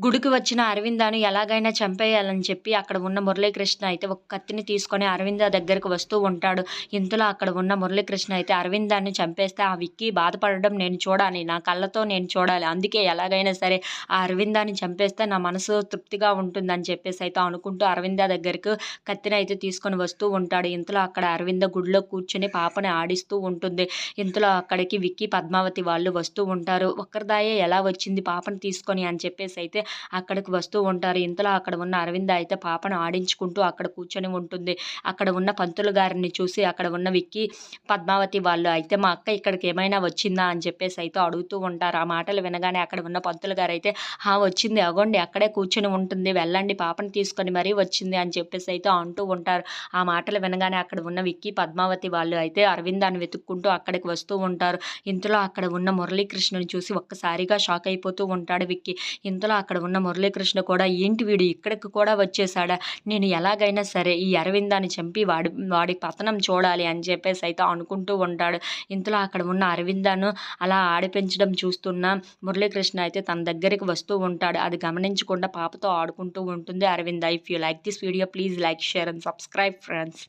గుడికి వచ్చిన అరవిందాను ఎలాగైనా చంపేయాలని చెప్పి అక్కడ ఉన్న మురళీకృష్ణ అయితే ఒక కత్తిని తీసుకొని అరవింద దగ్గరకు వస్తూ ఉంటాడు. ఇంతలో అక్కడ ఉన్న మురళీకృష్ణ అయితే అరవిందాన్ని చంపేస్తే ఆ విక్కి బాధపడడం నేను చూడాలి నా కళ్ళతో నేను చూడాలి అందుకే ఎలాగైనా సరే ఆ అరవిందాన్ని చంపేస్తే నా మనసు తృప్తిగా ఉంటుందని చెప్పేసి అయితే అనుకుంటూ అరవింద దగ్గరకు కత్తిని అయితే తీసుకొని వస్తూ ఉంటాడు. ఇంతలో అక్కడ అరవింద గుడిలో కూర్చొని పాపని ఆడిస్తూ ఉంటుంది. ఇంతలో అక్కడికి విక్కీ పద్మావతి వాళ్ళు వస్తూ ఉంటారు. ఒక్కరిదాయే ఎలా వచ్చింది పాపను తీసుకొని అని చెప్పేసి అయితే అక్కడికి వస్తూ ఉంటారు. ఇంతలో అక్కడ ఉన్న అరవింద అయితే పాపను ఆడించుకుంటూ అక్కడ కూర్చొని ఉంటుంది. అక్కడ ఉన్న పంతులు గారిని చూసి అక్కడ ఉన్న విక్కి పద్మావతి వాళ్ళు అయితే మా అక్క ఇక్కడికి ఏమైనా వచ్చిందా? అని చెప్పేసి అయితే అడుగుతూ ఉంటారు. ఆ మాటలు వినగానే అక్కడ ఉన్న పంతులు గారు అయితే హా వచ్చింది. అగోండి అక్కడే కూర్చొని ఉంటుంది. వెళ్ళండి పాపను తీసుకొని మరీ వచ్చింది అని చెప్పేసి అయితే అంటూ ఉంటారు. ఆ మాటలు వినగానే అక్కడ ఉన్న విక్కీ పద్మావతి వాళ్ళు అయితే అరవిందాన్ని వెతుక్కుంటూ అక్కడికి వస్తూ ఉంటారు. ఇంతలో అక్కడ ఉన్న మురళీకృష్ణుని చూసి ఒక్కసారిగా షాక్ అయిపోతూ ఉంటాడు విక్కీ. ఇంతలో అక్కడ ఉన్న మురళీకృష్ణ కూడా ఏంటి వీడు ఇక్కడికి కూడా వచ్చేసాడా నేను ఎలాగైనా సరే ఈ అరవిందాన్ని చంపి వాడి వాడి పతనం చూడాలి అని చెప్పేసి అయితే అనుకుంటూ ఉంటాడు. ఇంతలో అక్కడ ఉన్న అరవిందాను అలా ఆడిపించడం చూస్తున్న మురళీకృష్ణ అయితే తన దగ్గరికి వస్తూ ఉంటాడు. అది గమనించకుండా పాపతో ఆడుకుంటూ ఉంటుంది Aravind. If you like this video please like share and subscribe friends